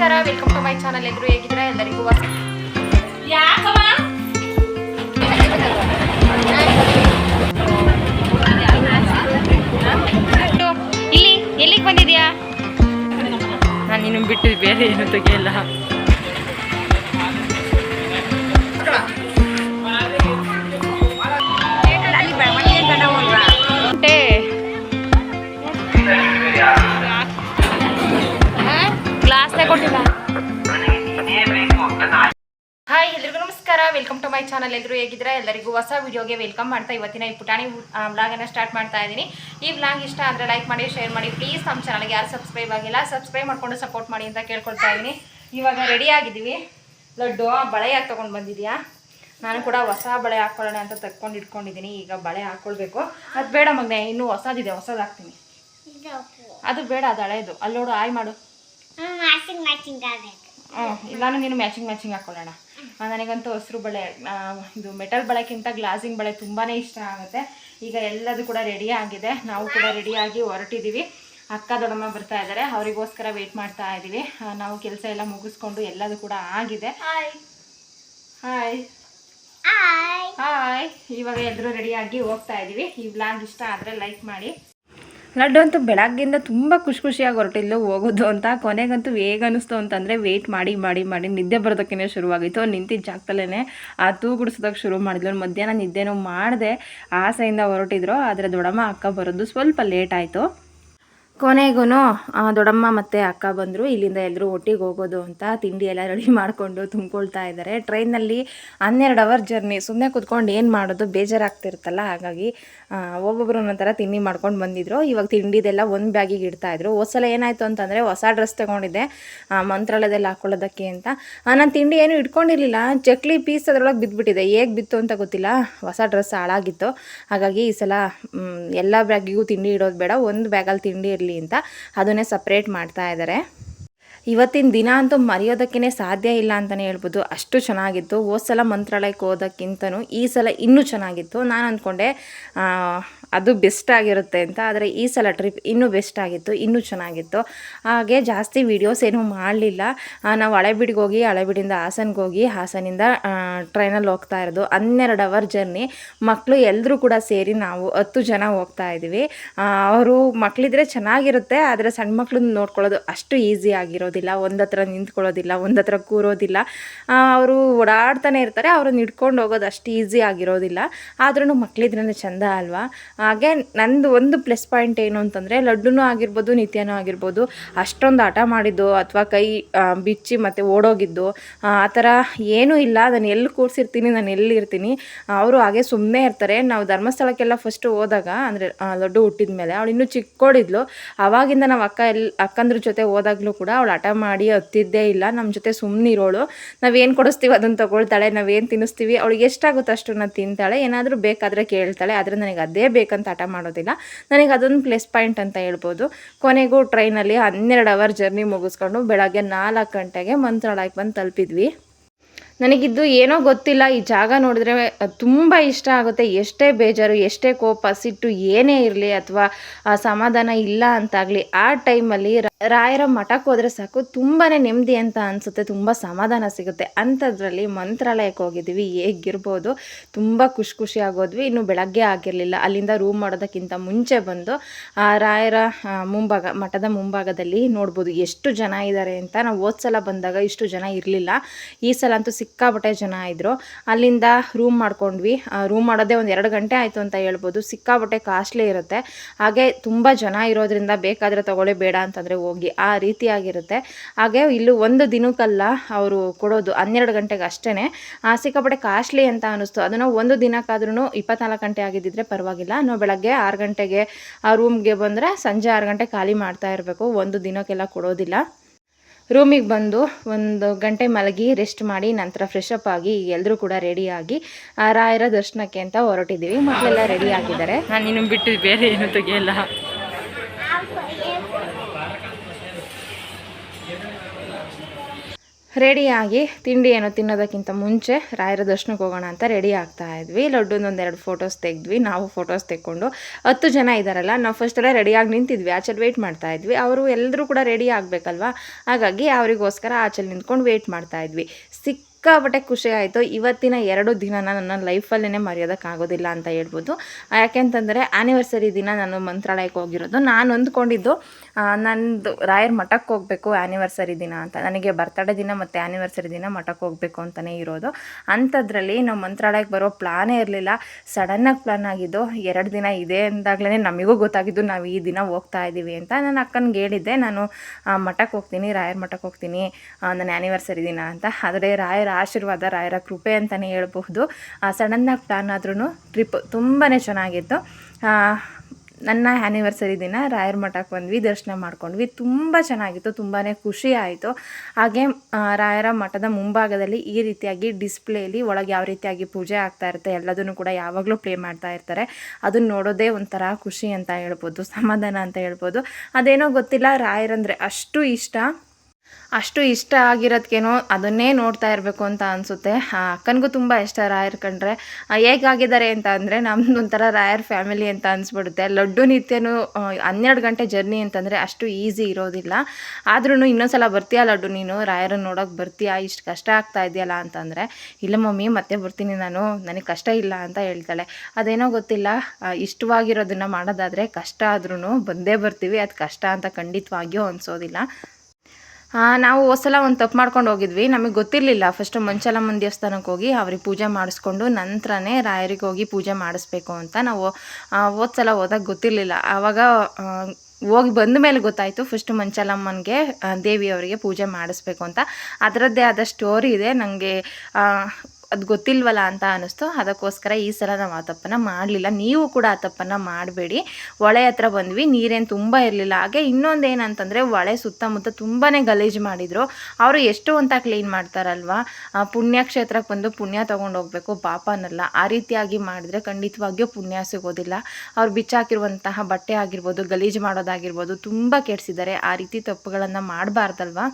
ನಮಸ್ಕಾರ welcome to my channel ಎಲ್ಲರೂ ಹೇಗಿದ್ರೆ ಎಲ್ಲರಿಗೂ ಇಲ್ಲಿ ಎಲ್ಲಿಗೆ ಬಂದಿದ್ಯಾ? ನಾನು ಇನ್ನು ಬಿಟ್ಟು ಬೇರೆ ಏನು ತೆಗಿಯಲ್ಲ. ಕೊಟ್ಟಿಲ್ಲ. ಹಾಯ್ ಎಲ್ರಿಗೂ ನಮಸ್ಕಾರ. ವೆಲ್ಕಮ್ ಟು ಮೈ ಚಾನಲ್ ಎಲ್ಲರೂ ಹೇಗಿದ್ರೆ ಎಲ್ಲರಿಗೂ ಹೊಸ ವಿಡಿಯೋಗೆ ವೆಲ್ಕಮ್ ಮಾಡ್ತಾ ಇವತ್ತಿನ ಈ ಪುಟಾಣಿ ವ್ಲಾಗನ್ನು ಸ್ಟಾರ್ಟ್ ಮಾಡ್ತಾ ಇದ್ದೀನಿ. ಈ ವ್ಲಾಗ್ ಇಷ್ಟ ಆದರೆ ಲೈಕ್ ಮಾಡಿ ಶೇರ್ ಮಾಡಿ. ಪ್ಲೀಸ್ ನಮ್ಮ ಚಾನಲ್ಗೆ ಯಾರು ಸಬ್ಸ್ಕ್ರೈಬ್ ಆಗಿಲ್ಲ ಸಬ್ಸ್ಕ್ರೈಬ್ ಮಾಡ್ಕೊಂಡು ಸಪೋರ್ಟ್ ಮಾಡಿ ಅಂತ ಕೇಳ್ಕೊಳ್ತಾ ಇದ್ದೀನಿ. ಇವಾಗ ರೆಡಿ ಆಗಿದ್ದೀವಿ. ಲಡ್ಡು ಬಳೆ ಯಾಕೆ ತೊಗೊಂಡು ಬಂದಿದ್ಯಾ? ನಾನು ಕೂಡ ಹೊಸ ಬಳೆ ಹಾಕ್ಕೊಳ್ಳೋಣ ಅಂತ ತಕ್ಕೊಂಡು ಇಟ್ಕೊಂಡಿದ್ದೀನಿ. ಈಗ ಬಳೆ ಹಾಕ್ಕೊಳ್ಬೇಕು ಅದು ಬೇಡ ಮಗ್ನೆ ಇನ್ನೂ ಹೊಸದಿದೆ ಹೊಸದಾಗ್ತೀನಿ. ಹಾಕ್ತೀನಿ ಅದು ಬೇಡ ಅದು ಹಳೆಯದು ಅಲ್ಲಿ ನೋಡು ಆಯ್ ಮಾಡು. ಮ್ಯಾಚಿಂಗ್ ಮ್ಯಾಚಿಂಗ್ ಆಗಬೇಕು. ಇಲ್ಲಾನು ನೀನು ಮ್ಯಾಚಿಂಗ್ ಮ್ಯಾಚಿಂಗ್ ಹಾಕೊಳ್ಳೋಣ. ನನಗಂತೂ ಹಸಿರು ಬಳೆ ಇದು ಮೆಟಲ್ ಬಳೆಕ್ಕಿಂತ ಗ್ಲಾಸಿಂಗ್ ಬಳೆ ತುಂಬಾ ಇಷ್ಟ ಆಗುತ್ತೆ. ಈಗ ಎಲ್ಲದು ಕೂಡ ರೆಡಿ ಆಗಿದೆ. ನಾವು ಕೂಡ ರೆಡಿಯಾಗಿ ಹೊರಟಿದ್ದೀವಿ ಅಕ್ಕ ದೊಡ್ಡಮ್ಮ ಬರ್ತಾ ಇದ್ದಾರೆ. ಅವರಿಗೋಸ್ಕರ ವೆಯ್ಟ್ ಮಾಡ್ತಾ ಇದ್ದೀವಿ ನಾವು ಕೆಲಸ ಎಲ್ಲ ಮುಗಿಸ್ಕೊಂಡು ಎಲ್ಲದು ಕೂಡ ಆಗಿದೆ. ಹಾಯ್ ಹಾಯ್ ಹಾಯ್ ಹಾಯ್ ಇವಾಗ ಎಲ್ಲರೂ ರೆಡಿಯಾಗಿ ಹೋಗ್ತಾ ಇದ್ದೀವಿ ಈ ಬ್ಲಾಗ್ ಇಷ್ಟ ಆದರೆ ಲೈಕ್ ಮಾಡಿ. ಲಡ್ಡು ಅಂತೂ ಬೆಳಗ್ಗಿಂದ ತುಂಬ ಖುಷಿ ಖುಷಿಯಾಗಿ ಹೊರಟಿಲ್ಲ ಹೋಗೋದು ಅಂತ. ಕೊನೆಗಂತೂ ಹೇಗೆ ಅನ್ನಿಸ್ತು ಅಂತಂದರೆ ವೆಯ್ಟ್ ಮಾಡಿ ಮಾಡಿ ಮಾಡಿ ನಿದ್ದೆ ಬರೋದಕ್ಕೇ ಶುರುವಾಗಿತ್ತು. ನಿಂತಿದ್ದ ಜಾಗದಲ್ಲೇ ಆ ತೂ ಗುಡಿಸೋದಕ್ಕೆ ಶುರು ಮಾಡಿದ್ಲು. ಮಧ್ಯಾಹ್ನ ನಿದ್ದೆನೂ ಮಾಡಿದೆ, ಆಸೆಯಿಂದ ಹೊರಟಿದ್ರು. ಆದರೆ ದೊಡ್ಡಮ್ಮ ಅಕ್ಕ ಬರೋದು ಸ್ವಲ್ಪ ಲೇಟ್ ಆಯಿತು. ಕೊನೆಗೂ ದೊಡ್ಡಮ್ಮ ಮತ್ತು ಅಕ್ಕ ಬಂದರು. ಇಲ್ಲಿಂದ ಎಲ್ಲರೂ ಒಟ್ಟಿಗೆ ಹೋಗೋದು ಅಂತ ತಿಂಡಿ ಎಲ್ಲ ರೆಡಿ ಮಾಡಿಕೊಂಡು ತುಂಬಿಕೊಳ್ತಾ ಇದ್ದಾರೆ ಟ್ರೈನಲ್ಲಿ ಹನ್ನೆರಡು ಅವರ್ ಜರ್ನಿ ಸುಮ್ಮನೆ ಕುತ್ಕೊಂಡು ಏನು ಮಾಡೋದು? ಬೇಜಾರಾಗ್ತಿರುತ್ತಲ್ಲ? ಹಾಗಾಗಿ ಒಬ್ಬೊಬ್ಬರು ಒಂದೊಂಥರ ತಿಂಡಿ ಮಾಡ್ಕೊಂಡು ಬಂದಿದ್ರು. ಇವಾಗ ತಿಂಡಿದೆಲ್ಲ ಒಂದು ಬ್ಯಾಗಿಗೆ ಇಡ್ತಾಯಿದ್ರು ಸಲ ಏನಾಯಿತು ಅಂತಂದರೆ ಹೊಸ ಡ್ರೆಸ್ ತೊಗೊಂಡಿದ್ದೆ. ಮಂತ್ರಾಲಯದಲ್ಲಿ ಹಾಕ್ಕೊಳ್ಳೋದಕ್ಕೆ ಅಂತ. ನಾನು ತಿಂಡಿ ಏನು ಇಟ್ಕೊಂಡಿರಲಿಲ್ಲ. ಚಕ್ಲಿ ಪೀಸ್ ಅದರೊಳಗೆ ಬಿದ್ದುಬಿಟ್ಟಿದೆ ಹೇಗೆ ಬಿತ್ತು ಅಂತ ಗೊತ್ತಿಲ್ಲ. ಹೊಸ ಡ್ರೆಸ್ ಹಾಳಾಗಿತ್ತು. ಹಾಗಾಗಿ ಈ ಸಲ ಎಲ್ಲ ಬ್ಯಾಗಿಗೂ ತಿಂಡಿ ಇಡೋದು ಬೇಡ. ಒಂದು ಬ್ಯಾಗಲ್ಲಿ ತಿಂಡಿ ಇರಲಿ ಅಂತ ಅದನ್ನೇ ಸಪ್ರೇಟ್ ಮಾಡ್ತಾ ಇದ್ದಾರೆ ಇವತ್ತಿನ ದಿನ ಅಂತೂ ಮರೆಯೋದಕ್ಕೇ ಸಾಧ್ಯ ಇಲ್ಲ ಅಂತಲೇ ಹೇಳ್ಬೋದು. ಅಷ್ಟು ಚೆನ್ನಾಗಿತ್ತು. ಹೋದ ಸಲ ಮಂತ್ರಾಲಯಕ್ಕೆ ಹೋದಕ್ಕಿಂತನೂ ಈ ಸಲ ಇನ್ನೂ ಚೆನ್ನಾಗಿತ್ತು. ನಾನು ಅಂದ್ಕೊಂಡೆ ಅದು ಬೆಸ್ಟ್ ಆಗಿರುತ್ತೆ ಅಂತ. ಆದರೆ ಈ ಸಲ ಟ್ರಿಪ್ ಇನ್ನೂ ಬೆಸ್ಟ್ ಆಗಿತ್ತು, ಇನ್ನೂ ಚೆನ್ನಾಗಿತ್ತು. ಹಾಗೆ ಜಾಸ್ತಿ ವೀಡಿಯೋಸ್ ಏನೂ ಮಾಡಲಿಲ್ಲ. ನಾವು ಹಳೆಬೀಡಿಗೆ ಹೋಗಿ, ಹಳೆಬೀಡಿಂದ ಹಾಸನ್ಗೆ ಹೋಗಿ, ಹಾಸನಿಂದ ಟ್ರೈನಲ್ಲಿ ಹೋಗ್ತಾ ಇರೋದು. ಹನ್ನೆರಡು ಅವರ್ ಜರ್ನಿ ಮಕ್ಕಳು ಎಲ್ಲರೂ ಕೂಡ ಸೇರಿ ನಾವು ಹತ್ತು ಜನ ಹೋಗ್ತಾ ಇದ್ದೀವಿ. ಅವರು ಮಕ್ಕಳಿದ್ರೆ ಚೆನ್ನಾಗಿರುತ್ತೆ, ಆದರೆ ಸಣ್ಣ ಮಕ್ಕಳನ್ನ ನೋಡ್ಕೊಳ್ಳೋದು ಅಷ್ಟು ಈಸಿ ಆಗಿರೋದಿಲ್ಲ. ಒಂದತ್ರ ನಿಂತ್ಕೊಳ್ಳೋದಿಲ್ಲ, ಒಂದತ್ರ ಕೂರೋದಿಲ್ಲ. ಅವರು ಓಡಾಡ್ತಾನೆ ಇರ್ತಾರೆ, ಅವ್ರನ್ನ ಹಿಡ್ಕೊಂಡು ಹೋಗೋದು ಅಷ್ಟು ಈಸಿ ಆಗಿರೋದಿಲ್ಲ. ಆದ್ರೂ ಮಕ್ಕಳಿದ್ರೇ ಚಂದ ಅಲ್ವಾ? ಹಾಗೆ ನಂದು ಒಂದು ಪ್ಲಸ್ ಪಾಯಿಂಟ್ ಏನು ಅಂತಂದರೆ, ಲಡ್ಡುನೂ ಆಗಿರ್ಬೋದು, ನಿತ್ಯನೂ ಆಗಿರ್ಬೋದು, ಅಷ್ಟೊಂದು ಆಟ ಮಾಡಿದ್ದು ಅಥವಾ ಕೈ ಬಿಚ್ಚಿ ಮತ್ತು ಓಡೋಗಿದ್ದು, ಆ ಆ ಥರ ಏನೂ ಇಲ್ಲ. ನಾನು ಎಲ್ಲಿ ಕೂರಿಸಿರ್ತೀನಿ, ನಾನು ಎಲ್ಲಿರ್ತೀನಿ ಅವರು ಹಾಗೆ ಸುಮ್ಮನೆ ಇರ್ತಾರೆ. ನಾವು ಧರ್ಮಸ್ಥಳಕ್ಕೆಲ್ಲ ಫಸ್ಟು ಹೋದಾಗ, ಅಂದರೆ ಲಡ್ಡು ಹುಟ್ಟಿದ ಮೇಲೆ ಅವಳು ಇನ್ನೂ ಚಿಕ್ಕೋಡಿದ್ಲು ಅವಾಗಿಂದ ನಾವು ಅಕ್ಕ ಎಲ್ಲಿ ಅಕ್ಕಂದ್ರ ಜೊತೆ ಹೋದಾಗಲೂ ಕೂಡ ಅವಳು ಹಠ ಮಾಡಿ ಹತ್ತಿದ್ದೇ ಇಲ್ಲ. ನಮ್ಮ ಜೊತೆ ಸುಮ್ಮನೆ ಇರೋಳು ನಾವೇನು ಕೊಡಿಸ್ತೀವಿ ಅದನ್ನು ತಗೊಳ್ತಾಳೆ, ನಾವೇನು ತಿನ್ನಿಸ್ತೀವಿ, ಅವಳಿಗೆ ಎಷ್ಟಾಗುತ್ತೋ ನಾನು ತಿಂತಾಳೆ. ಏನಾದರೂ ಬೇಕಾದರೆ ಕೇಳ್ತಾಳೆ. ಆದರೆ ನನಗೆ ಅದೇ ಬೇಕಂತ ಹಠ ಮಾಡೋದಿಲ್ಲ. ನನಗೆ ಅದೊಂದು ಪ್ಲಸ್ ಪಾಯಿಂಟ್ ಅಂತ ಹೇಳ್ಬೋದು. ಕೊನೆಗೂ ಟ್ರೈನಲ್ಲಿ ಹನ್ನೆರಡು ಅವರ್ ಜರ್ನಿ ಮುಗಿಸ್ಕೊಂಡು ಬೆಳಗ್ಗೆ ನಾಲ್ಕು ಗಂಟೆಗೆ ಮಂತ್ರಾಲಯಕ್ಕೆ ಬಂದು ತಲುಪಿದ್ವಿ. ನನಗಿದ್ದು ಏನೋ ಗೊತ್ತಿಲ್ಲ, ಈ ಜಾಗ ನೋಡಿದ್ರೆ ತುಂಬ ಇಷ್ಟ ಆಗುತ್ತೆ. ಎಷ್ಟೇ ಬೇಜಾರು, ಎಷ್ಟೇ ಕೋಪ, ಸಿಟ್ಟು ಏನೇ ಇರಲಿ ಅಥವಾ ಸಮಾಧಾನ ಇಲ್ಲ ಅಂತಾಗಲಿ, ಆ ಟೈಮಲ್ಲಿ ರಾಯರ ಮಠಕ್ಕೆ ಹೋದರೆ ಸಾಕು. ತುಂಬಾ ನೆಮ್ಮದಿ ಅಂತ ಅನಿಸುತ್ತೆ, ತುಂಬ ಸಮಾಧಾನ ಸಿಗುತ್ತೆ. ಅಂಥದ್ರಲ್ಲಿ ಮಂತ್ರಾಲಯಕ್ಕೆ ಹೋಗಿದ್ದೀವಿ, ಹೇಗಿರ್ಬೋದು. ತುಂಬ ಖುಷಿ ಖುಷಿ ಆಗೋದ್ವಿ. ಇನ್ನು ಬೆಳಗ್ಗೆ ಆಗಿರಲಿಲ್ಲ. ಅಲ್ಲಿಂದ ರೂಮ್ ಮಾಡೋದಕ್ಕಿಂತ ಮುಂಚೆ ಬಂದು, ಆ, ರಾಯರ ಮುಂಭಾಗ, ಮಠದ ಮುಂಭಾಗದಲ್ಲಿ ನೋಡ್ಬೋದು. ಎಷ್ಟು ಜನ ಇದ್ದಾರೆ ಅಂತ ನಾವು ಹೋದ್ಸಲ ಬಂದಾಗ ಇಷ್ಟು ಜನ ಇರಲಿಲ್ಲ. ಈ ಸಲ ಅಂತೂ ಸಿಕ್ಕಾಪಟ್ಟೆ ಜನ ಇದ್ದರು ಅಲ್ಲಿಂದ ರೂಮ್ ಮಾಡ್ಕೊಂಡ್ವಿ. ರೂಮ್ ಮಾಡೋದೇ ಒಂದು ಎರಡು ಗಂಟೆ ಆಯಿತು ಅಂತ ಹೇಳ್ಬೋದು. ಸಿಕ್ಕಾಪಟ್ಟೆ ಕಾಸ್ಟ್ಲಿ ಇರುತ್ತೆ. ಹಾಗೆ ತುಂಬ ಜನ ಇರೋದ್ರಿಂದ ಬೇಕಾದರೆ ತಗೊಳ್ಳಿ, ಬೇಡ ಅಂತಂದರೆ ಹೋಗಿ. ಆ ರೀತಿಯಾಗಿರುತ್ತೆ. ಹಾಗೆ ಇಲ್ಲಿ ಒಂದು ದಿನಕ್ಕಲ್ಲ ಅವರು ಕೊಡೋದು. ಹನ್ನೆರಡು ಗಂಟೆಗೆ ಅಷ್ಟೇ ಸಿಕ್ಕಾಪಟ್ಟೆ ಕಾಸ್ಟ್ಲಿ ಅಂತ ಅನ್ನಿಸ್ತು. ಅದನ್ನು ಒಂದು ದಿನಕ್ಕಾದ್ರೂ ಇಪ್ಪತ್ನಾಲ್ಕು ಗಂಟೆ ಆಗಿದ್ದಿದ್ರೆ ಪರವಾಗಿಲ್ಲ. ನಾವು ಬೆಳಗ್ಗೆ ಆರು ಗಂಟೆಗೆ ಆ ರೂಮ್ಗೆ ಬಂದರೆ ಸಂಜೆ ಆರು ಗಂಟೆ ಖಾಲಿ ಮಾಡ್ತಾ ಇರಬೇಕು. ಒಂದು ದಿನಕ್ಕೆಲ್ಲ ಕೊಡೋದಿಲ್ಲ. ರೂಮಿಗೆ ಬಂದು ಒಂದು ಗಂಟೆ ಮಲಗಿ ರೆಸ್ಟ್ ಮಾಡಿ, ನಂತರ ಫ್ರೆಶ್ ಅಪ್ ಆಗಿ ಎಲ್ಲರೂ ಕೂಡ ರೆಡಿಯಾಗಿ ರಾಯರ ದರ್ಶನಕ್ಕೆ ಅಂತ ಹೊರಟಿದ್ದೀವಿ. ಮಕ್ಕಳೆಲ್ಲ ರೆಡಿ ಆಗಿದ್ದಾರೆ. ನಾನು ಬಿಟ್ಟು ಬೇರೆ ಏನು ತೆಗಿಯಲ್ಲ. ರೆಡಿಯಾಗಿ ತಿಂಡಿ ಏನೋ ತಿನ್ನೋದಕ್ಕಿಂತ ಮುಂಚೆ ರಾಯರ ದರ್ಶನಕ್ಕೆ ಹೋಗೋಣ ಅಂತ ರೆಡಿ ಆಗ್ತಾ ಇದ್ವಿ. ಲಡ್ಡುನೊಂದೆರಡು ಫೋಟೋಸ್ ತೆಗೆದ್ವಿ. ನಾವು ಫೋಟೋಸ್ ತೆಕ್ಕೊಂಡು ಹತ್ತು ಜನ ಇದ್ದಾರಲ್ಲ ನಾವು ಫಸ್ಟ್ ಎಲ್ಲ ರೆಡಿಯಾಗಿ ನಿಂತಿದ್ವಿ. ಆಚೆಲಿ ವೆಯ್ಟ್ ಮಾಡ್ತಾ ಇದ್ವಿ. ಅವರು ಎಲ್ಲರೂ ಕೂಡ ರೆಡಿ ಆಗಬೇಕಲ್ವಾ? ಹಾಗಾಗಿ ಅವರಿಗೋಸ್ಕರ ಆಚೆಲಿ ನಿಂತ್ಕೊಂಡು ವೆಯ್ಟ್ ಮಾಡ್ತಾ ಇದ್ವಿ. ಸಿಕ್ಕಾಪಟ್ಟೆ ಖುಷಿ ಆಯಿತು. ಇವತ್ತಿನ ಎರಡು ದಿನನ ನನ್ನ ಲೈಫಲ್ಲೇ ಮರೆಯೋದಕ್ಕಾಗೋದಿಲ್ಲ ಅಂತ ಹೇಳ್ಬೋದು. ಯಾಕೆಂತಂದರೆ ಆ್ಯನಿವರ್ಸರಿ ದಿನ ನಾನು ಮಂತ್ರಾಲಯಕ್ಕೆ ಹೋಗಿರೋದು. ನಾನು ಅಂದ್ಕೊಂಡಿದ್ದು ನಂದು ರಾಯರ ಮಠಕ್ಕೆ ಹೋಗಬೇಕು ಆ್ಯನಿವರ್ಸರಿ ದಿನ ಅಂತ. ನನಗೆ ಬರ್ತಡೇ ದಿನ ಮತ್ತು ಆ್ಯನಿವರ್ಸರಿ ದಿನ ಮಠಕ್ಕೆ ಹೋಗಬೇಕು ಅಂತಲೇ ಇರೋದು. ಅಂಥದ್ರಲ್ಲಿ ನಾವು ಮಂತ್ರಾಲಯಕ್ಕೆ ಬರೋ ಪ್ಲಾನೇ ಇರಲಿಲ್ಲ. ಸಡನ್ನಾಗಿ ಪ್ಲಾನ್ ಆಗಿದ್ದು ಎರಡು ದಿನ ಇದೆ ಅಂದಾಗಲೇ ನಮಗೂ ಗೊತ್ತಾಗಿದ್ದು ನಾವು ಈ ದಿನ ಹೋಗ್ತಾ ಇದ್ದೀವಿ ಅಂತ ನನ್ನ ಅಕ್ಕನಿಗೆ ಹೇಳಿದ್ದೆ. ನಾನು ಮಠಕ್ಕೆ ಹೋಗ್ತೀನಿ, ರಾಯರ ಮಠಕ್ಕೆ ಹೋಗ್ತೀನಿ ನನ್ನ ಆ್ಯನಿವರ್ಸರಿ ದಿನ ಅಂತ. ಆದರೆ ರಾಯರ ಆಶೀರ್ವಾದ, ರಾಯರ ಕೃಪೆ ಅಂತಲೇ ಹೇಳಬಹುದು. ಸಡನ್ನಾಗಿ ಪ್ಲಾನ್ ಆದ್ರೂ ಟ್ರಿಪ್ ತುಂಬಾ ಚೆನ್ನಾಗಿತ್ತು. ನನ್ನ ಆ್ಯನಿವರ್ಸರಿ ದಿನ ರಾಯರ ಮಠಕ್ಕೆ ಬಂದ್ವಿ, ದರ್ಶನ ಮಾಡ್ಕೊಂಡ್ವಿ. ತುಂಬ ಚೆನ್ನಾಗಿತ್ತು ತುಂಬಾ ಖುಷಿ ಆಯಿತು. ಹಾಗೆ ರಾಯರ ಮಠದ ಮುಂಭಾಗದಲ್ಲಿ ಈ ರೀತಿಯಾಗಿ ಡಿಸ್ಪ್ಲೇಲಿ ಒಳಗೆ ಯಾವ ರೀತಿಯಾಗಿ ಪೂಜೆ ಆಗ್ತಾ ಇರುತ್ತೆ ಎಲ್ಲದನ್ನು ಕೂಡ ಯಾವಾಗಲೂ ಪ್ಲೇ ಮಾಡ್ತಾ ಇರ್ತಾರೆ. ಅದನ್ನ ನೋಡೋದೇ ಒಂಥರ ಖುಷಿ ಅಂತ ಹೇಳ್ಬೋದು, ಸಮಾಧಾನ ಅಂತ ಹೇಳ್ಬೋದು. ಅದೇನೋ ಗೊತ್ತಿಲ್ಲ, ರಾಯರಂದರೆ ಅಷ್ಟು ಇಷ್ಟ. ಅಷ್ಟು ಇಷ್ಟ ಆಗಿರೋದಕ್ಕೇನೋ ಅದನ್ನೇ ನೋಡ್ತಾ ಇರಬೇಕು ಅಂತ ಅನಿಸುತ್ತೆ. ಅಕ್ಕನಿಗೂ ತುಂಬ ಇಷ್ಟ ರಾಯರ್ ಕಂಡ್ರೆ. ಹೇಗಾಗಿದ್ದಾರೆ ಅಂತ ಅಂದರೆ ನಮ್ದು ಒಂಥರ ರಾಯರ್ ಫ್ಯಾಮಿಲಿ ಅಂತ ಅನಿಸ್ಬಿಡುತ್ತೆ. ಲಡ್ಡು ನಿತ್ಯನೂ ಹನ್ನೆರಡು ಗಂಟೆ ಜರ್ನಿ ಅಂತಂದರೆ ಅಷ್ಟು ಈಸಿ ಇರೋದಿಲ್ಲ. ಆದ್ರೂ ಇನ್ನೊಂದ್ಸಲ ಬರ್ತೀಯಾ ಲಡ್ಡು ನೀನು? ರಾಯರನ್ನು ನೋಡೋಕೆ ಬರ್ತೀಯಾ? ಇಷ್ಟು ಕಷ್ಟ ಆಗ್ತಾ ಇದೆಯಲ್ಲ ಅಂತಂದರೆ, ಇಲ್ಲ ಮಮ್ಮಿ, ಮತ್ತೆ ಬರ್ತೀನಿ ನಾನು. ನನಗೆ ಕಷ್ಟ ಇಲ್ಲ ಅಂತ ಹೇಳ್ತಾಳೆ. ಅದೇನೋ ಗೊತ್ತಿಲ್ಲ. ಇಷ್ಟವಾಗಿರೋದನ್ನು ಮಾಡೋದಾದರೆ ಕಷ್ಟ ಆದ್ರೂ ಬಂದೇ ಬರ್ತೀವಿ. ಅದು ಕಷ್ಟ ಅಂತ ಖಂಡಿತವಾಗಿಯೂ ಅನಿಸೋದಿಲ್ಲ. ನಾವು ಹೋದ್ಸಲ ಒಂದು ತಪ್ಪು ಮಾಡ್ಕೊಂಡು ಹೋಗಿದ್ವಿ. ನಮಗೆ ಗೊತ್ತಿರಲಿಲ್ಲ. ಫಸ್ಟ್ ಮಂಚಲಮ್ಮನ ದೇವಸ್ಥಾನಕ್ಕೆ ಹೋಗಿ ಅವ್ರಿಗೆ ಪೂಜೆ ಮಾಡಿಸ್ಕೊಂಡು ನಂತರನೇ ರಾಯರಿಗೆ ಹೋಗಿ ಪೂಜೆ ಮಾಡಿಸ್ಬೇಕು ಅಂತ ನಾವು ಹೋದ ಸಲ ಹೋದಾಗ ಗೊತ್ತಿರಲಿಲ್ಲ. ಆವಾಗ ಹೋಗಿ ಬಂದ ಮೇಲೆ ಗೊತ್ತಾಯಿತು ಫಸ್ಟ್ ಮಂಚಲಮ್ಮನಿಗೆ ದೇವಿಯವರಿಗೆ ಪೂಜೆ ಮಾಡಿಸ್ಬೇಕು ಅಂತ. ಅದರದ್ದೇ ಆದ ಸ್ಟೋರಿ ಇದೆ. ನನಗೆ ಅದು ಗೊತ್ತಿಲ್ವಲ್ಲ ಅಂತ ಅನ್ನಿಸ್ತು ಅದಕ್ಕೋಸ್ಕರ ಈ ಸಲ ನಾವು ಆ ತಪ್ಪನ್ನು ಮಾಡಲಿಲ್ಲ. ನೀವು ಕೂಡ ಆ ತಪ್ಪನ್ನು ಮಾಡಬೇಡಿ. ಹೊಳೆ ಹತ್ರ ಬಂದ್ವಿ. ನೀರೇನು ತುಂಬ ಇರಲಿಲ್ಲ. ಹಾಗೆ ಇನ್ನೊಂದು ಏನಂತಂದರೆ ಹೊಳೆ ಸುತ್ತಮುತ್ತ ತುಂಬಾ ಗಲೀಜು ಮಾಡಿದರು. ಅವರು ಎಷ್ಟು ಅಂತ ಕ್ಲೀನ್ ಮಾಡ್ತಾರಲ್ವ? ಪುಣ್ಯಕ್ಷೇತ್ರಕ್ಕೆ ಬಂದು ಪುಣ್ಯ ತೊಗೊಂಡು ಹೋಗಬೇಕು. ಪಾಪನಲ್ಲ. ಆ ರೀತಿಯಾಗಿ ಮಾಡಿದ್ರೆ ಖಂಡಿತವಾಗಿಯೂ ಪುಣ್ಯ ಸಿಗೋದಿಲ್ಲ. ಅವ್ರು ಬಿಚ್ಚಾಕಿರುವಂತಹ ಬಟ್ಟೆ ಆಗಿರ್ಬೋದು, ಗಲೀಜು ಮಾಡೋದಾಗಿರ್ಬೋದು, ತುಂಬ ಕೆಡಿಸಿದ್ದಾರೆ. ಆ ರೀತಿ ತಪ್ಪುಗಳನ್ನು ಮಾಡಬಾರ್ದಲ್ವಾ?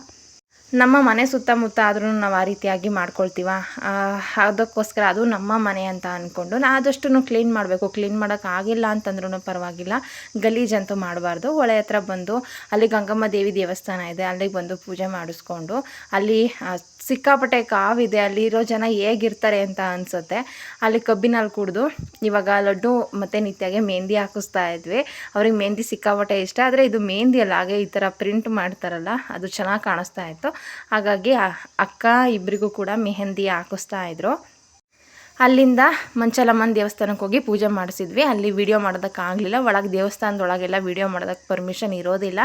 ನಮ್ಮ ಮನೆ ಸುತ್ತಮುತ್ತ ಆದ್ರೂ ನಾವು ಆ ರೀತಿಯಾಗಿ ಮಾಡ್ಕೊಳ್ತೀವ. ಅದಕ್ಕೋಸ್ಕರ ಅದು ನಮ್ಮ ಮನೆ ಅಂತ ಅಂದ್ಕೊಂಡು ನಾ ಆದಷ್ಟು ಕ್ಲೀನ್ ಮಾಡಬೇಕು. ಕ್ಲೀನ್ ಮಾಡೋಕ್ಕಾಗಿಲ್ಲ ಅಂತಂದ್ರೂ ಪರವಾಗಿಲ್ಲ. ಗಲೀಜಂತೂ ಮಾಡಬಾರ್ದು. ಹೊಳೆ ಹತ್ರ ಬಂದು ಅಲ್ಲಿ ಗಂಗಮ್ಮ ದೇವಿ ದೇವಸ್ಥಾನ ಇದೆ. ಅಲ್ಲಿಗೆ ಬಂದು ಪೂಜೆ ಮಾಡಿಸ್ಕೊಂಡು ಅಲ್ಲಿ ಸಿಕ್ಕಾಪಟ್ಟೆ ಕಾವಿದೆ. ಅಲ್ಲಿರೋ ಜನ ಹೇಗಿರ್ತಾರೆ ಅಂತ ಅನಿಸುತ್ತೆ. ಅಲ್ಲಿ ಕಬ್ಬಿನಲ್ಲಿ ಕುಡಿದು ಇವಾಗ ಲಡ್ಡು ಮತ್ತು ನಿತ್ಯಾಗೆ ಮೆಹಂದಿ ಹಾಕಿಸ್ತಾ ಇದ್ವಿ. ಅವ್ರಿಗೆ ಮೆಹಂದಿ ಸಿಕ್ಕಾಪಟ್ಟೆ ಇಷ್ಟ. ಆದರೆ ಇದು ಮೆಹಂದಿ ಅಲ್ಲ. ಹಾಗೆ ಈ ಥರ ಪ್ರಿಂಟ್ ಮಾಡ್ತಾರಲ್ಲ, ಅದು ಚೆನ್ನಾಗಿ ಕಾಣಿಸ್ತಾ ಇತ್ತು. ಹಾಗಾಗಿ ಅಕ್ಕ ಇಬ್ಬರಿಗೂ ಕೂಡ ಮೆಹಂದಿ ಹಾಕಿಸ್ತಾ ಇದ್ರು. ಅಲ್ಲಿಂದ ಮಂಚಲಮ್ಮನ ದೇವಸ್ಥಾನಕ್ಕೆ ಹೋಗಿ ಪೂಜೆ ಮಾಡಿಸಿದ್ವಿ. ಅಲ್ಲಿ ವಿಡಿಯೋ ಮಾಡೋದಕ್ಕಾಗಲಿಲ್ಲ ಒಳಗೆ ದೇವಸ್ಥಾನದೊಳಗೆಲ್ಲ ವಿಡಿಯೋ ಮಾಡೋದಕ್ಕೆ ಪರ್ಮಿಷನ್ ಇರೋದಿಲ್ಲ.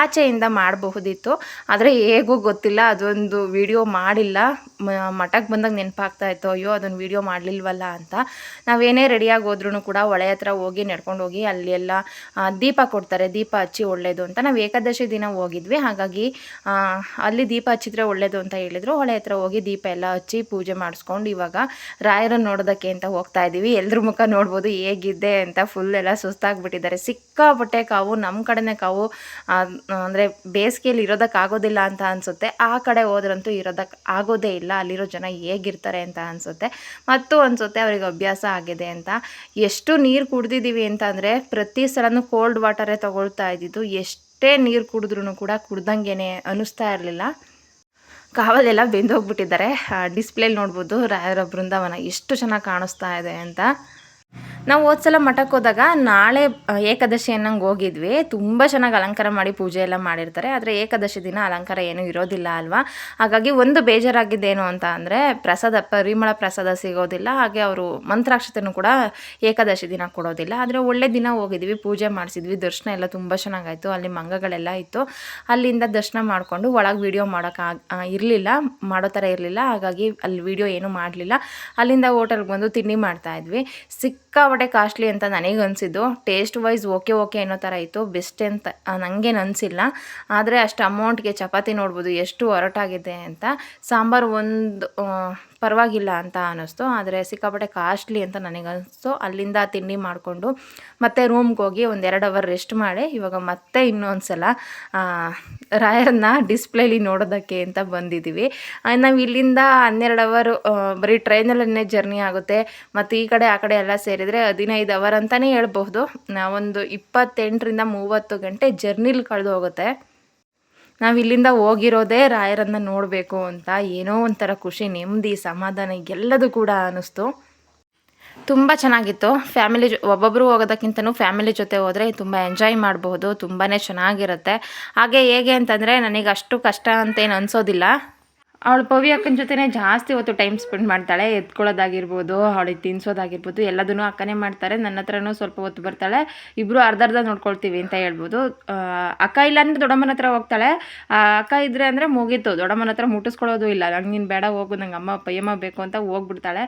ಆಚೆಯಿಂದ ಮಾಡಬಹುದಿತ್ತು. ಆದರೆ ಹೇಗೂ ಗೊತ್ತಿಲ್ಲ. ಅದೊಂದು ವಿಡಿಯೋ ಮಾಡಿಲ್ಲ. ಮಠಕ್ಕೆ ಬಂದಾಗ ನೆನಪಾಗ್ತಾ ಇತ್ತು. ಅಯ್ಯೋ, ಅದೊಂದು ವಿಡಿಯೋ ಮಾಡಲಿಲ್ವಲ್ಲ ಅಂತ. ನಾವೇನೇ ರೆಡಿಯಾಗಿ ಹೋದ್ರೂ ಕೂಡ ಹೊಳೆ ಹತ್ರ ಹೋಗಿ ನಡ್ಕೊಂಡು ಹೋಗಿ ಅಲ್ಲಿ ಎಲ್ಲ ದೀಪ ಕೊಡ್ತಾರೆ. ದೀಪ ಹಚ್ಚಿ ಒಳ್ಳೆಯದು ಅಂತ. ನಾವು ಏಕಾದಶಿ ದಿನ ಹೋಗಿದ್ವಿ. ಹಾಗಾಗಿ ಅಲ್ಲಿ ದೀಪ ಹಚ್ಚಿದ್ರೆ ಒಳ್ಳೆಯದು ಅಂತ ಹೇಳಿದರು. ಹೊಳೆ ಹತ್ರ ಹೋಗಿ ದೀಪ ಎಲ್ಲ ಹಚ್ಚಿ ಪೂಜೆ ಮಾಡಿಸ್ಕೊಂಡು ಇವಾಗ ರಾಯರನ್ನು ನೋಡೋದಕ್ಕೆ ಅಂತ ಹೋಗ್ತಾ ಇದ್ದೀವಿ ಎಲ್ಲರ ಮುಖ ನೋಡ್ಬೋದು, ಹೇಗಿದೆ ಅಂತ ಫುಲ್ ಎಲ್ಲ ಸುಸ್ತಾಗ್ಬಿಟ್ಟಿದ್ದಾರೆ. ಸಿಕ್ಕಾಪಟ್ಟೆ ಕಾವು ನಮ್ಮ ಕಡೆನೇ ಕಾವು ಅಂದರೆ ಬೇಸಿಗೆಯಲ್ಲಿ ಇರೋದಕ್ಕಾಗೋದಿಲ್ಲ ಅಂತ ಅನಿಸುತ್ತೆ. ಆ ಕಡೆ ಹೋದ್ರಂತೂ ಇರೋದಕ್ಕೆ ಆಗೋದೇ ಇಲ್ಲ. ಅಲ್ಲಿರೋ ಜನ ಹೇಗಿರ್ತಾರೆ ಅಂತ ಅನಿಸುತ್ತೆ. ಮತ್ತು ಅನಿಸುತ್ತೆ ಅವ್ರಿಗೆ ಅಭ್ಯಾಸ ಆಗಿದೆ ಅಂತ. ಎಷ್ಟು ನೀರು ಕುಡ್ದಿದ್ದೀವಿ ಅಂತ ಅಂದರೆ ಪ್ರತಿ ಸಲನೂ ಕೋಲ್ಡ್ ವಾಟರೇ ತಗೊಳ್ತಾ ಇದ್ದಿದ್ದು, ಎಷ್ಟೇ ನೀರು ಕುಡಿದ್ರೂ ಕೂಡ ಕುಡ್ದಂಗೆ ಅನ್ನಿಸ್ತಾ ಇರಲಿಲ್ಲ. ಕಾವಲೆಲ್ಲ ಬೆಂದೋಗ್ಬಿಟ್ಟಿದ್ದಾರೆ. ಡಿಸ್ಪ್ಲೇಲಿ ನೋಡ್ಬೋದು ರಾಯರ ಬೃಂದಾವನ ಎಷ್ಟು ಚೆನ್ನಾಗಿ ಕಾಣಿಸ್ತಾ ಇದೆ ಅಂತ. ನಾವು ಹೋದ ಸಲ ಮಠಕ್ಕೆ ಹೋದಾಗ ನಾಳೆ ಏಕಾದಶಿ ಅನ್ನಂಗೆ ಹೋಗಿದ್ವಿ. ತುಂಬ ಚೆನ್ನಾಗಿ ಅಲಂಕಾರ ಮಾಡಿ ಪೂಜೆ ಎಲ್ಲ ಮಾಡಿರ್ತಾರೆ. ಆದರೆ ಏಕಾದಶಿ ದಿನ ಅಲಂಕಾರ ಏನೂ ಇರೋದಿಲ್ಲ ಅಲ್ವಾ? ಹಾಗಾಗಿ ಒಂದು ಬೇಜಾರಾಗಿದ್ದೇನು ಅಂತ ಅಂದರೆ ಪ್ರಸಾದ, ಪರಿಮಳ ಪ್ರಸಾದ ಸಿಗೋದಿಲ್ಲ. ಹಾಗೆ ಅವರು ಮಂತ್ರಾಕ್ಷತೆನೂ ಕೂಡ ಏಕಾದಶಿ ದಿನ ಕೊಡೋದಿಲ್ಲ. ಆದರೆ ಒಳ್ಳೆ ದಿನ ಹೋಗಿದ್ವಿ, ಪೂಜೆ ಮಾಡಿಸಿದ್ವಿ. ದರ್ಶನ ಎಲ್ಲ ತುಂಬ ಚೆನ್ನಾಗಾಯಿತು. ಅಲ್ಲಿ ಮಂಗಗಳೆಲ್ಲ ಇತ್ತು. ಅಲ್ಲಿಂದ ದರ್ಶನ ಮಾಡಿಕೊಂಡು ಒಳಗೆ ವೀಡಿಯೋ ಮಾಡೋಕೆ ಇರಲಿಲ್ಲ. ಮಾಡೋ ಥರ ಇರಲಿಲ್ಲ. ಹಾಗಾಗಿ ಅಲ್ಲಿ ವೀಡಿಯೋ ಏನೂ ಮಾಡಲಿಲ್ಲ. ಅಲ್ಲಿಂದ ಹೋಟೆಲ್ಗೆ ಬಂದು ತಿಂಡಿ ಮಾಡ್ತಾ ಇದ್ವಿ. ಸಿಕ್ಕಾಪಟ್ಟೆ ಕಾಸ್ಟ್ಲಿ ಅಂತ ನನಗೆ ಅನಿಸಿದ್ದು ಟೇಸ್ಟ್ ವೈಸ್ ಓಕೆ ಓಕೆ ಅನ್ನೋ ಥರ ಇತ್ತು. ಬೆಸ್ಟ್ ಅಂತ ನನಗೇನು ಅನಿಸಿಲ್ಲ ಆದರೆ ಅಷ್ಟು ಅಮೌಂಟ್ಗೆ ಚಪಾತಿ ನೋಡ್ಬೋದು, ಎಷ್ಟು ಹೊರಟಾಗಿದೆ ಅಂತ. ಸಾಂಬಾರು ಒಂದು ಪರವಾಗಿಲ್ಲ ಅಂತ ಅನ್ನಿಸ್ತು ಆದರೆ ಸಿಕ್ಕಾಪಟ್ಟೆ ಕಾಸ್ಟ್ಲಿ ಅಂತ ನನಗೆ ಅನಿಸ್ತು ಅಲ್ಲಿಂದ ತಿಂಡಿ ಮಾಡಿಕೊಂಡು ಮತ್ತೆ ರೂಮ್ಗೆ ಹೋಗಿ ಒಂದು ಎರಡು ಅವರ್ ರೆಸ್ಟ್ ಮಾಡಿ, ಇವಾಗ ಮತ್ತೆ ಇನ್ನೊಂದು ಸಲ ರಾಯರನ್ನ ಡಿಸ್ಪ್ಲೇಲಿ ನೋಡೋದಕ್ಕೆ ಅಂತ ಬಂದಿದ್ದೀವಿ ನಾವು ಇಲ್ಲಿಂದ ಹನ್ನೆರಡು ಅವರ್ ಬರೀ ಟ್ರೈನಲ್ಲೇ ಜರ್ನಿ ಆಗುತ್ತೆ. ಮತ್ತು ಈ ಕಡೆ ಆ ಕಡೆ ಎಲ್ಲ ಸೇರಿದರೆ ಹದಿನೈದು ಅವರ್ ಅಂತಲೇ ಹೇಳ್ಬಹುದು. ಒಂದು ಇಪ್ಪತ್ತೆಂಟರಿಂದ ಮೂವತ್ತು ಗಂಟೆ ಜರ್ನಿಲಿ ಕಳೆದು ಹೋಗುತ್ತೆ. ನಾವು ಇಲ್ಲಿಂದ ಹೋಗಿರೋದೇ ರಾಯರನ್ನ ನೋಡಬೇಕು ಅಂತ ಏನೋ ಒಂಥರ ಖುಷಿ, ನೆಮ್ಮದಿ, ಸಮಾಧಾನ ಎಲ್ಲದೂ ಕೂಡ ಅನ್ನಿಸ್ತು. ತುಂಬ ಚೆನ್ನಾಗಿತ್ತು. ಫ್ಯಾಮಿಲಿ ಜೊ ಒಬ್ಬೊಬ್ಬರು ಹೋಗೋದಕ್ಕಿಂತನೂ ಫ್ಯಾಮಿಲಿ ಜೊತೆ ಹೋದರೆ ತುಂಬ ಎಂಜಾಯ್ ಮಾಡಬಹುದು ತುಂಬಾ ಚೆನ್ನಾಗಿರುತ್ತೆ. ಹಾಗೆ ಹೇಗೆ ಅಂತಂದರೆ ನನಗೆ ಅಷ್ಟು ಕಷ್ಟ ಅಂತೇನು ಅನಿಸೋದಿಲ್ಲ. ಅವಳು ಪವಿ ಅಕ್ಕನ ಜೊತೆನೇ ಜಾಸ್ತಿ ಹೊತ್ತು ಟೈಮ್ ಸ್ಪೆಂಡ್ ಮಾಡ್ತಾಳೆ, ಎತ್ಕೊಳ್ಳೋದಾಗಿರ್ಬೋದು, ಅವಳಿಗೆ ತಿನ್ಸೋದಾಗಿರ್ಬೋದು, ಎಲ್ಲದನ್ನೂ ಅಕ್ಕನೇ ಮಾಡ್ತಾರೆ, ನನ್ನ ಹತ್ರನೂ ಸ್ವಲ್ಪ ಹೊತ್ತು ಬರ್ತಾಳೆ ಇಬ್ಬರು ಅರ್ಧ ಅರ್ಧ ನೋಡ್ಕೊಳ್ತೀವಿ ಅಂತ ಹೇಳ್ಬೋದು. ಅಕ್ಕ ಇಲ್ಲ ಅಂದರೆ ದೊಡ್ಡಮ್ಮನ ಹತ್ರ ಹೋಗ್ತಾಳೆ. ಅಕ್ಕ ಇದ್ರೆ ಅಂದರೆ ಮುಗೀತು, ದೊಡ್ಡಮ್ಮನ ಹತ್ರ ಮುಟ್ಟಿಸ್ಕೊಳ್ಳೋದು ಇಲ್ಲ, ನಂಗೆ ನೀನು ಬೇಡ ಹೋಗು, ನಂಗೆ ಅಮ್ಮ ಪಯ್ಯಮ್ಮ ಬೇಕು ಅಂತ ಹೋಗ್ಬಿಡ್ತಾಳೆ.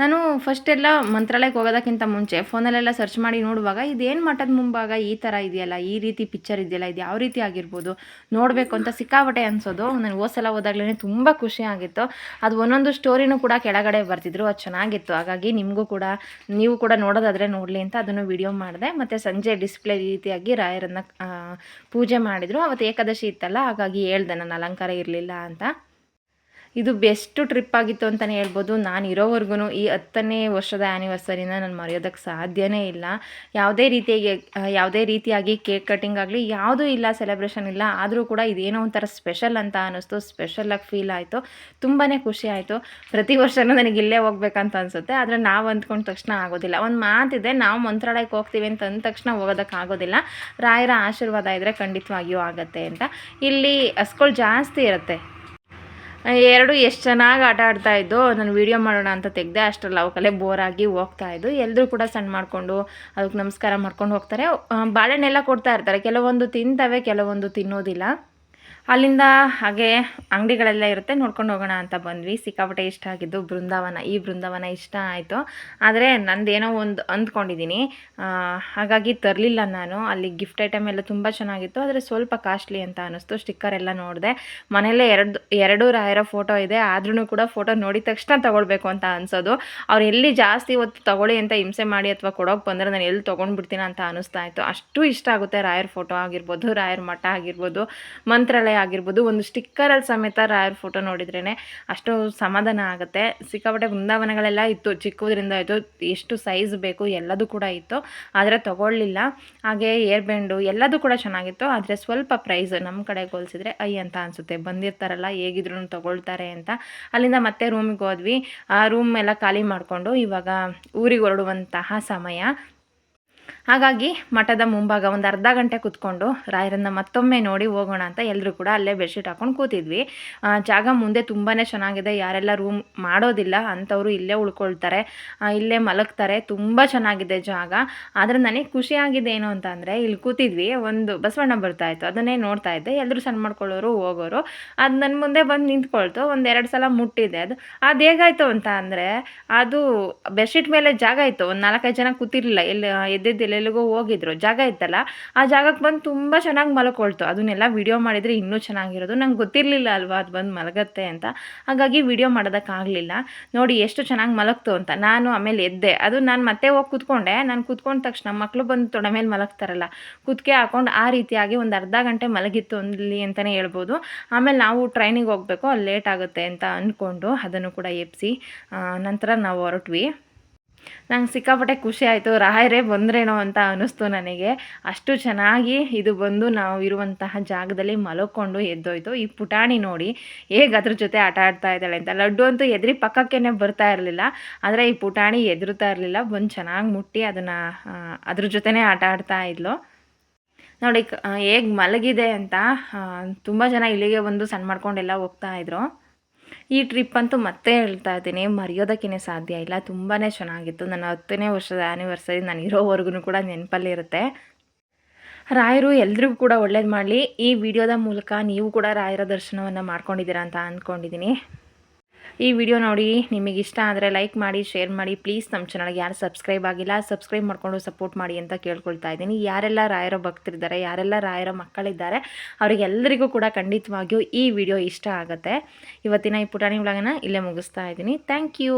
ನಾನು ಫಸ್ಟ್ ಎಲ್ಲ ಮಂತ್ರಾಲಯಕ್ಕೆ ಹೋಗೋದಕ್ಕಿಂತ ಮುಂಚೆ ಫೋನಲ್ಲೆಲ್ಲ ಸರ್ಚ್ ಮಾಡಿ ನೋಡುವಾಗ ಇದೇನು ಮಠದ ಮುಂಭಾಗ ಈ ಥರ ಇದೆಯಲ್ಲ, ಈ ರೀತಿ ಪಿಕ್ಚರ್ ಇದೆಯಲ್ಲ, ಇದು ಯಾವ ರೀತಿ ಆಗಿರ್ಬೋದು ನೋಡಬೇಕು ಅಂತ ಸಿಕ್ಕಾಪಟ್ಟೆ ಅನಿಸೋದು. ನನಗೆ ಹೋದ ಸಲ ಹೋದಾಗ್ಲೇ ತುಂಬ ಖುಷಿ ಆಗಿತ್ತು. ಅದು ಒಂದೊಂದು ಸ್ಟೋರಿನೂ ಕೂಡ ಕೆಳಗಡೆ ಬರ್ತಿದ್ರು, ಅದು ಚೆನ್ನಾಗಿತ್ತು. ಹಾಗಾಗಿ ನಿಮಗೂ ಕೂಡ, ನೀವು ಕೂಡ ನೋಡೋದಾದರೆ ನೋಡಲಿ ಅಂತ ಅದನ್ನು ವಿಡಿಯೋ ಮಾಡಿದೆ. ಮತ್ತು ಸಂಜೆ ಡಿಸ್ಪ್ಲೇ ರೀತಿಯಾಗಿ ರಾಯರನ್ನು ಪೂಜೆ ಮಾಡಿದರು. ಅವತ್ತು ಏಕಾದಶಿ ಇತ್ತಲ್ಲ, ಹಾಗಾಗಿ ಹೇಳ್ದೆ ನಾನು ಅಲಂಕಾರ ಇರಲಿಲ್ಲ ಅಂತ. ಇದು ಬೆಸ್ಟ್ ಟ್ರಿಪ್ ಆಗಿತ್ತು ಅಂತಲೇ ಹೇಳ್ಬೋದು. ನಾನು ಇರೋವರೆಗೂ ಈ ಹತ್ತನೇ ವರ್ಷದ ಆ್ಯನಿವರ್ಸರಿನ ನಾನು ಮರೆಯೋದಕ್ಕೆ ಸಾಧ್ಯನೇ ಇಲ್ಲ. ಯಾವುದೇ ರೀತಿಯಾಗಿ ಯಾವುದೇ ರೀತಿಯಾಗಿ ಕೇಕ್ ಕಟಿಂಗ್ ಆಗಲಿ, ಯಾವುದೂ ಇಲ್ಲ ಸೆಲೆಬ್ರೇಷನ್ ಇಲ್ಲ. ಆದರೂ ಕೂಡ ಇದೇನೋ ಒಂಥರ ಸ್ಪೆಷಲ್ ಅಂತ ಅನ್ನಿಸ್ತು. ಸ್ಪೆಷಲಾಗಿ ಫೀಲ್ ಆಯಿತು. ತುಂಬಾ ಖುಷಿ ಆಯಿತು. ಪ್ರತಿ ವರ್ಷವೂ ನನಗೆ ಇಲ್ಲೇ ಹೋಗ್ಬೇಕಂತ ಅನಿಸುತ್ತೆ. ಆದರೆ ನಾವು ಅಂದ್ಕೊಂಡ ತಕ್ಷಣ ಆಗೋದಿಲ್ಲ. ಒಂದು ಮಾತಿದೆ, ನಾವು ಮಂತ್ರಾಲಯಕ್ಕೆ ಹೋಗ್ತೀವಿ ಅಂತ ಅಂದ ತಕ್ಷಣ ಹೋಗೋದಕ್ಕೆ ಆಗೋದಿಲ್ಲ. ರಾಯರ ಆಶೀರ್ವಾದ ಇದ್ದರೆ ಖಂಡಿತವಾಗಿಯೂ ಆಗುತ್ತೆ ಅಂತ. ಇಲ್ಲಿ ಹಸ್ಗಳು ಜಾಸ್ತಿ ಇರುತ್ತೆ. ಎರಡು ಎಷ್ಟು ಚೆನ್ನಾಗಿ ಆಟ ಆಡ್ತಾ ಇದ್ದು ನಾನು ವೀಡಿಯೋ ಮಾಡೋಣ ಅಂತ ತೆಗೆದೆ ಅಷ್ಟರಲ್ಲಿ ಅವಕಲೆ ಬೋರ್ ಆಗಿ ಹೋಗ್ತಾ ಇದ್ದು. ಎಲ್ಲರೂ ಕೂಡ ಸಣ್ಣ ಮಾಡಿಕೊಂಡು ಅದಕ್ಕೆ ನಮಸ್ಕಾರ ಮಾಡ್ಕೊಂಡು ಹೋಗ್ತಾರೆ. ಬಾಳೆಹಣ್ಣೆಲ್ಲ ಕೊಡ್ತಾ ಇರ್ತಾರೆ. ಕೆಲವೊಂದು ತಿಂತವೆ, ಕೆಲವೊಂದು ತಿನ್ನೋದಿಲ್ಲ. ಅಲ್ಲಿಂದ ಹಾಗೆ ಅಂಗಡಿಗಳೆಲ್ಲ ಇರುತ್ತೆ, ನೋಡ್ಕೊಂಡು ಹೋಗೋಣ ಅಂತ ಬಂದ್ವಿ. ಸಿಕ್ಕಾಪಟ್ಟೆ ಇಷ್ಟ ಆಗಿದ್ದು ಬೃಂದಾವನ, ಈ ಬೃಂದಾವನ ಇಷ್ಟ ಆಯಿತು. ಆದರೆ ನಂದೇನೋ ಒಂದು ಅಂದ್ಕೊಂಡಿದ್ದೀನಿ ಹಾಗಾಗಿ ತರಲಿಲ್ಲ ನಾನು. ಅಲ್ಲಿ ಗಿಫ್ಟ್ ಐಟಮ್ ಎಲ್ಲ ತುಂಬ ಚೆನ್ನಾಗಿತ್ತು. ಆದರೆ ಸ್ವಲ್ಪ ಕಾಸ್ಟ್ಲಿ ಅಂತ ಅನ್ನಿಸ್ತು. ಸ್ಟಿಕ್ಕರ್ ಎಲ್ಲ ನೋಡಿದೆ. ಮನೆಯಲ್ಲೇ ಎರಡು ಎರಡು ರಾಯರ ಫೋಟೋ ಇದೆ. ಆದ್ರೂ ಕೂಡ ಫೋಟೋ ನೋಡಿದ ತಕ್ಷಣ ತೊಗೊಳ್ಬೇಕು ಅಂತ ಅನ್ಸೋದು. ಅವ್ರು ಎಲ್ಲಿ ಜಾಸ್ತಿ ಹೊತ್ತು ತಗೊಳ್ಳಿ ಅಂತ ಹಿಂಸೆ ಮಾಡಿ ಅಥವಾ ಕೊಡೋಕೆ ಬಂದರೆ ನಾನು ಎಲ್ಲಿ ತೊಗೊಂಡ್ಬಿಡ್ತೀನಿ ಅಂತ ಅನ್ನಿಸ್ತಾ ಇತ್ತು. ಅಷ್ಟು ಇಷ್ಟ ಆಗುತ್ತೆ ರಾಯರ ಫೋಟೋ ಆಗಿರ್ಬೋದು, ರಾಯರ ಮಠ ಆಗಿರ್ಬೋದು. ಮಂತ್ರಾಲಯ ಆಗಿರ್ಬೋದು, ಒಂದು ಸ್ಟಿಕ್ಕರಲ್ಲಿ ಸಮೇತ ರಾಯರ್ ಫೋಟೋ ನೋಡಿದ್ರೇ ಅಷ್ಟು ಸಮಾಧಾನ ಆಗುತ್ತೆ. ಸಿಕ್ಕಾಪಟ್ಟೆ ಬೃಂದಾವನಗಳೆಲ್ಲ ಇತ್ತು, ಚಿಕ್ಕದ್ರಿಂದ ಇತ್ತು, ಎಷ್ಟು ಸೈಜ್ ಬೇಕು ಎಲ್ಲದೂ ಕೂಡ ಇತ್ತು, ಆದರೆ ತೊಗೊಳ್ಳಿಲ್ಲ. ಹಾಗೆ ಏರ್ ಬ್ಯಾಂಡು ಎಲ್ಲದೂ ಕೂಡ ಚೆನ್ನಾಗಿತ್ತು, ಆದರೆ ಸ್ವಲ್ಪ ಪ್ರೈಸ್ ನಮ್ಮ ಕಡೆ ಹೋಲಿಸಿದ್ರೆ ಐ ಅಂತ ಅನಿಸುತ್ತೆ. ಬಂದಿರ್ತಾರಲ್ಲ, ಹೇಗಿದ್ರು ತೊಗೊಳ್ತಾರೆ ಅಂತ. ಅಲ್ಲಿಂದ ಮತ್ತೆ ರೂಮಿಗೆ ಹೋದ್ವಿ. ಆ ರೂಮ್ ಎಲ್ಲ ಖಾಲಿ ಮಾಡಿಕೊಂಡು ಇವಾಗ ಊರಿಗೆ ಹೊರಡುವಂತಹ ಸಮಯ. ಹಾಗಾಗಿ ಮಠದ ಮುಂಭಾಗ ಒಂದು ಅರ್ಧ ಗಂಟೆ ಕೂತ್ಕೊಂಡು ರಾಯರನ್ನ ಮತ್ತೊಮ್ಮೆ ನೋಡಿ ಹೋಗೋಣ ಅಂತ ಎಲ್ಲರೂ ಕೂಡ ಅಲ್ಲೇ ಬೆಡ್ಶೀಟ್ ಹಾಕೊಂಡು ಕೂತಿದ್ವಿ. ಜಾಗ ಮುಂದೆ ತುಂಬಾ ಚೆನ್ನಾಗಿದೆ. ಯಾರೆಲ್ಲ ರೂಮ್ ಮಾಡೋದಿಲ್ಲ ಅಂಥವ್ರು ಇಲ್ಲೇ ಉಳ್ಕೊಳ್ತಾರೆ. ಇಲ್ಲೇ ಮಲಗ್ತಾರೆ. ತುಂಬ ಚೆನ್ನಾಗಿದೆ ಜಾಗ. ಆದರೆ ನನಗೆ ಖುಷಿಯಾಗಿದೆ ಏನು ಅಂತ ಅಂದರೆ ಇಲ್ಲಿ ಕೂತಿದ್ವಿ. ಒಂದು ಬಸವಣ್ಣ ಬರ್ತಾ ಇತ್ತು. ಅದನ್ನೇ ನೋಡ್ತಾ ಇದ್ದೆ. ಎಲ್ಲರೂ ಸಣ್ಣ ಮಾಡ್ಕೊಳ್ಳೋರು ಹೋಗೋರು. ಅದು ನನ್ನ ಮುಂದೆ ಬಂದು ನಿಂತ್ಕೊಳ್ತು. ಒಂದೆರಡು ಸಲ ಮುಟ್ಟಿದೆ. ಅದು ಅದು ಹೇಗಾಯ್ತು ಅಂತ ಅಂದರೆ ಅದು ಬೆಡ್ಶೀಟ್ ಮೇಲೆ ಜಾಗ ಇತ್ತು. ಒಂದು ನಾಲ್ಕೈದು ಜನ ಕೂತಿರ್ಲಿಲ್ಲ. ಎಲ್ಲಿ ಎದ್ದೆದ್ದು ಎಲ್ಲೆಲ್ಲಿಗೋ ಹೋಗಿದ್ರು. ಜಾಗ ಇತ್ತಲ್ಲ, ಆ ಜಾಗಕ್ಕೆ ಬಂದು ತುಂಬ ಚೆನ್ನಾಗಿ ಮಲ್ಕೊಳ್ತು. ಅದನ್ನೆಲ್ಲ ವಿಡಿಯೋ ಮಾಡಿದರೆ ಇನ್ನೂ ಚೆನ್ನಾಗಿರೋದು. ನಂಗೆ ಗೊತ್ತಿರಲಿಲ್ಲ ಅಲ್ವಾ ಅದು ಬಂದು ಮಲಗತ್ತೆ ಅಂತ. ಹಾಗಾಗಿ ವಿಡಿಯೋ ಮಾಡೋದಕ್ಕಾಗಲಿಲ್ಲ. ನೋಡಿ ಎಷ್ಟು ಚೆನ್ನಾಗಿ ಮಲಗ್ತು ಅಂತ. ನಾನು ಆಮೇಲೆ ಎದ್ದೆ. ಅದು ನಾನು ಮತ್ತೆ ಹೋಗಿ ಕೂತ್ಕೊಂಡೆ. ನಾನು ಕೂತ್ಕೊಂಡ ತಕ್ಷಣ ಮಕ್ಕಳು ಬಂದು ತೊಡೆ ಮೇಲೆ ಮಲಗ್ತಾರಲ್ಲ ಕುತ್ತಿಗೆ ಹಾಕೊಂಡು ಆ ರೀತಿಯಾಗಿ ಒಂದು ಅರ್ಧ ಗಂಟೆ ಮಲಗಿತ್ತು ಅಲ್ಲಿ ಅಂತಲೇ ಹೇಳ್ಬೋದು. ಆಮೇಲೆ ನಾವು ಟ್ರೈನಿಗೆ ಹೋಗಬೇಕು. ಅಲ್ಲಿ ಲೇಟ್ ಆಗುತ್ತೆ ಅಂತ ಅಂದ್ಕೊಂಡು ಅದನ್ನು ಕೂಡ ಎಬ್ಸಿ ನಂತರ ನಾವು ಹೊರಟ್ವಿ. ನಂಗೆ ಸಿಕ್ಕಾಪಟ್ಟೆ ಖುಷಿ ಆಯಿತು. ರಾಯರೇ ಬಂದ್ರೇನೋ ಅಂತ ಅನ್ನಿಸ್ತು ನನಗೆ. ಅಷ್ಟು ಚೆನ್ನಾಗಿ ಇದು ಬಂದು ನಾವು ಇರುವಂತಹ ಜಾಗದಲ್ಲಿ ಮಲಕೊಂಡು ಎದ್ದೋಯ್ತು. ಈ ಪುಟಾಣಿ ನೋಡಿ ಹೇಗೆ ಅದ್ರ ಜೊತೆ ಆಟ ಆಡ್ತಾ ಇದ್ದಾಳೆ ಅಂತ. ಲಡ್ಡು ಅಂತೂ ಎದ್ರಿ ಪಕ್ಕಕ್ಕೇನೆ ಬರ್ತಾ ಇರಲಿಲ್ಲ. ಆದರೆ ಈ ಪುಟಾಣಿ ಎದುರುತ್ತಾ ಇರಲಿಲ್ಲ. ಬಂದು ಚೆನ್ನಾಗಿ ಮುಟ್ಟಿ ಅದನ್ನು ಅದ್ರ ಜೊತೆನೇ ಆಟ ಆಡ್ತಾ ಇದ್ಲು. ನೋಡಿ ಹೇಗೆ ಮಲಗಿದೆ ಅಂತ ತುಂಬ ಜನ ಇಲ್ಲಿಗೆ ಬಂದು ಸಣ್ಣ ಮಾಡ್ಕೊಂಡೆಲ್ಲ ಹೋಗ್ತಾ ಇದ್ರು. ಈ ಟ್ರಿಪ್ ಅಂತೂ ಮತ್ತೆ ಹೇಳ್ತಾ ಇದ್ದೀನಿ. ಮರೆಯೋದಕ್ಕೇ ಸಾಧ್ಯ ಇಲ್ಲ. ತುಂಬಾ ಚೆನ್ನಾಗಿತ್ತು. ನನ್ನ ಹತ್ತನೇ ವರ್ಷದ ಆ್ಯನಿವರ್ಸರಿ ನಾನು ಇರೋವರೆಗೂ ಕೂಡ ನೆನಪಲ್ಲಿರುತ್ತೆ ರಾಯರು ಎಲ್ರಿಗೂ ಕೂಡ ಒಳ್ಳೇದು ಮಾಡಲಿ. ಈ ವಿಡಿಯೋದ ಮೂಲಕ ನೀವು ಕೂಡ ರಾಯರ ದರ್ಶನವನ್ನು ಮಾಡ್ಕೊಂಡಿದ್ದೀರಾ ಅಂತ ಅಂದ್ಕೊಂಡಿದ್ದೀನಿ ಈ ವಿಡಿಯೋ ನೋಡಿ ನಿಮಗೆ ಇಷ್ಟ ಆದರೆ ಲೈಕ್ ಮಾಡಿ ಶೇರ್ ಮಾಡಿ ಪ್ಲೀಸ್ ನಮ್ಮ ಚಾನಲ್ಗೆ ಯಾರು ಸಬ್ಸ್ಕ್ರೈಬ್ ಆಗಿಲ್ಲ ಸಬ್ಸ್ಕ್ರೈಬ್ ಮಾಡಿಕೊಂಡು ಸಪೋರ್ಟ್ ಮಾಡಿ ಅಂತ ಕೇಳ್ಕೊಳ್ತಾ ಇದ್ದೀನಿ. ಯಾರೆಲ್ಲ ರಾಯರ ಭಕ್ತರಿದ್ದಾರೆ, ಯಾರೆಲ್ಲ ರಾಯರ ಮಕ್ಕಳಿದ್ದಾರೆ ಅವರಿಗೆಲ್ಲರಿಗೂ ಕೂಡ ಖಂಡಿತವಾಗಿಯೂ ಈ ವಿಡಿಯೋ ಇಷ್ಟ ಆಗುತ್ತೆ. ಇವತ್ತಿನ ಈ ಪುಟಾಣಿ ವ್ಲಾಗನ ಇಲ್ಲೇ ಮುಗಿಸ್ತಾ ಇದ್ದೀನಿ. Thank you